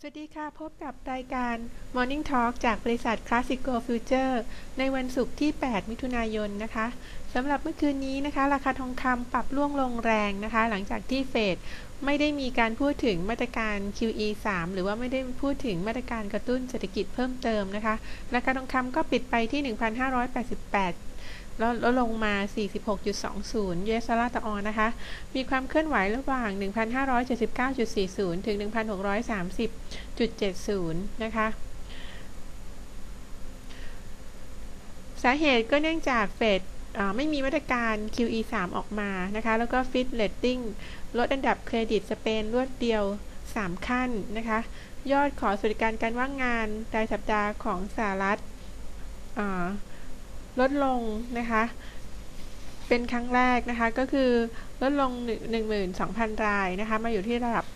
สวัสดีค่ะ พบกับรายการ Morning Talk จากบริษัท Classico Future ในวันศุกร์ที่ 8 มิถุนายนนะคะสำหรับเมื่อคืนนี้นะคะ ราคาทองคำปรับล่วงลงแรงนะคะ หลังจากที่เฟดไม่ได้มีการพูดถึงมาตรการ QE 3 หรือว่าไม่ได้พูดถึงมาตรการกระตุ้นเศรษฐกิจเพิ่มเติมนะคะ ราคาทองคำก็ปิดไปที่ 1,588 แล้วลดลงมา 46.20 US ดอลลาร์ต่อออนนะคะ มีความเคลื่อนไหวระหว่าง 1,579.40 ถึง 1,630.70 นะคะ สาเหตุก็เนื่องจากเฟดไม่มีมาตรการ QE 3 ออกมานะคะ แล้วก็ฟิตเลตติ้งลดอันดับเครดิตสเปนรวดเดียว 3 ขั้นนะคะ ยอดขอสวัสดิการการว่างงานรายสัปดาห์ของสหรัฐ ลดลงนะคะ เป็นครั้งแรกนะคะก็คือลดลง 12,000 รายนะคะมาอยู่ที่ระดับ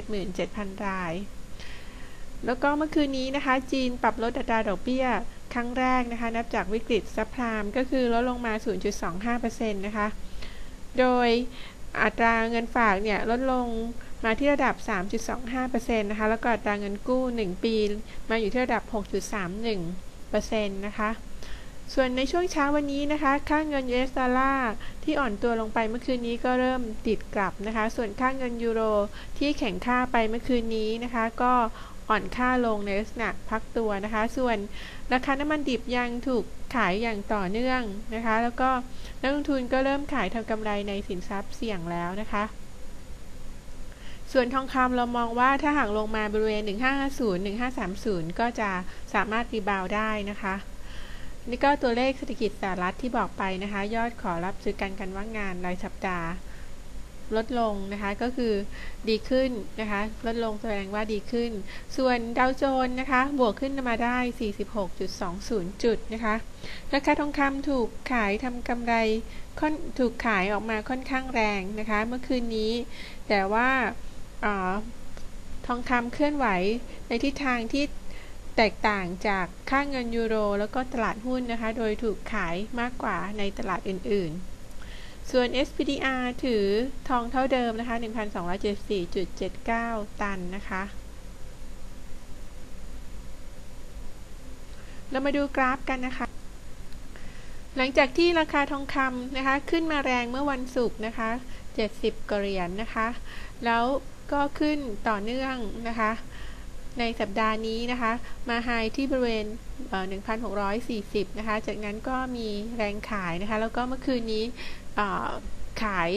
377,000 ราย แล้วก็เมื่อคืนนี้นะคะ จีนปรับลดอัตราดอกเบี้ยครั้งแรกนะคะนับจากวิกฤตซับพรามก็คือลดลงมา 0.25%นะคะ โดยอัตราเงินฝากเนี่ยลดลงมาที่ระดับ 3.25%นะคะ แล้วก็อัตราเงินกู้ 1 ปี มาอยู่ที่ระดับ 6.31%นะคะ ส่วนในช่วงเช้าวันนี้นะคะ ค่าเงิน US ดอลลาร์ที่อ่อนตัวลงไปเมื่อคืนนี้ก็เริ่มติดกลับนะคะ ส่วนค่าเงินยูโรที่แข็งค่าไปเมื่อคืนนี้นะคะ ก็อ่อนค่าลงในลักษณะพักตัวนะคะ ส่วนราคาน้ำมันดิบยังถูกขายอย่างต่อเนื่องนะคะ แล้วก็นักลงทุนก็เริ่มขายทำกำไรในสินทรัพย์เสี่ยงแล้วนะคะ ส่วนทองคำเรามองว่าถ้าหากลงมาบริเวณ 1550 1530 ก็จะสามารถรีบาวได้นะคะ นี่ก็ตัวเลขเศรษฐกิจสหรัฐที่บอกไปนะคะ ยอดขอรับซื้อการกันว่างงานรายสัปดาห์ ลดลงนะคะก็คือดีขึ้นนะคะ ลดลงแสดงว่าดีขึ้น ส่วนดาวโจนนะคะ บวกขึ้นมาได้ 46.20 จุดนะคะราคาทองคำถูกขายทำกำไรค่อนถูกขายออกมาค่อนข้างแรงนะคะ เมื่อคืนนี้ แต่ว่าอทองคำเคลื่อนไหวในทิศทางที่ แตกต่างจากค่าเงินยูโร แล้วก็ตลาดหุ้นนะคะ โดยถูกขายมากกว่าในตลาดอื่นๆ ส่วน SPDR ถือทองเท่าเดิมนะคะ 1,274.79 ตันนะคะ เรามาดูกราฟกันนะคะ หลังจากที่ราคาทองคำนะคะ ขึ้นมาแรงเมื่อวันศุกร์นะคะ 70กเหรียญนนะคะ แล้วก็ขึ้นต่อเนื่องนะคะ ในสัปดาห์นี้นะคะ มาไฮที่บริเวณ 1,640 นะคะ จากนั้นก็มีแรงขายนะคะ แล้วก็เมื่อคืนนี้ขาย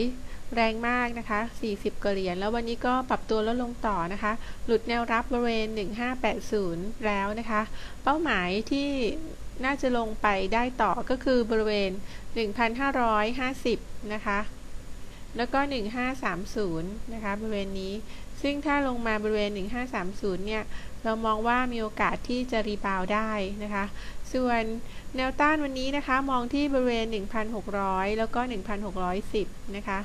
แรงมากนะคะ 40กว่าเหรียญ แล้ววันนี้ก็ปรับตัวลดลงต่อนะคะ หลุดแนวรับบริเวณ 1580 แล้วนะคะ เป้าหมายที่น่าจะลงไปได้ต่อก็คือบริเวณ 1,550 นะคะ แล้วก็ 1530 นะคะ บริเวณนี้ ซึ่งถ้าลงมาบริเวณ 1530 เนี่ย เรามองว่ามีโอกาสที่จะรีบาวได้นะคะ ส่วนแนวต้านวันนี้นะคะ มองที่บริเวณ 1,600 แล้วก็ 1,610 นะคะ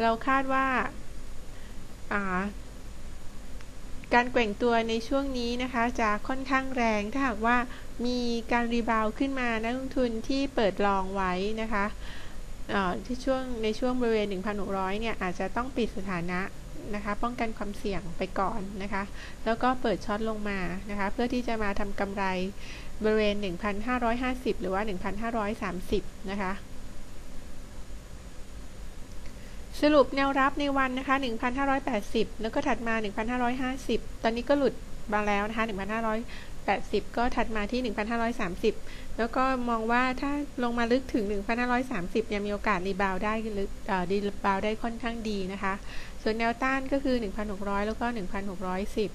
เราคาดว่าการแกว่งตัวในช่วงนี้นะคะจะค่อนข้างแรงถ้าหากว่ามีการรีบาวขึ้นมานักลงทุนที่เปิดลองไว้นะคะที่ช่วงในช่วงบริเวณ 1,600 เนี่ย อาจจะต้องปิดสถานะ นะคะ ป้องกันความเสี่ยงไปก่อนนะคะ แล้วก็เปิดช็อตลงมานะคะ เพื่อที่จะมาทำกำไรบริเวณ 1,550 หรือว่า 1,530 นะคะสรุปแนวรับในวันนะคะ 1,580 แล้วก็ถัดมา 1,550 ตอนนี้ก็หลุดมาแล้วนะคะ 1,580 ก็ถัดมาที่ 1,530 แล้วก็มองว่าถ้าลงมาลึกถึง 1,530เนี่ยมีโอกาสรีบาวได้ลึกรีบาวได้ค่อนข้างดีนะคะ ส่วนแนวต้านก็คือ 1,600 แล้วก็ 1,610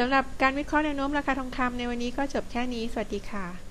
สำหรับการวิเคราะห์แนวโน้มราคาทองคำในวันนี้ก็จบแค่นี้ สวัสดีค่ะ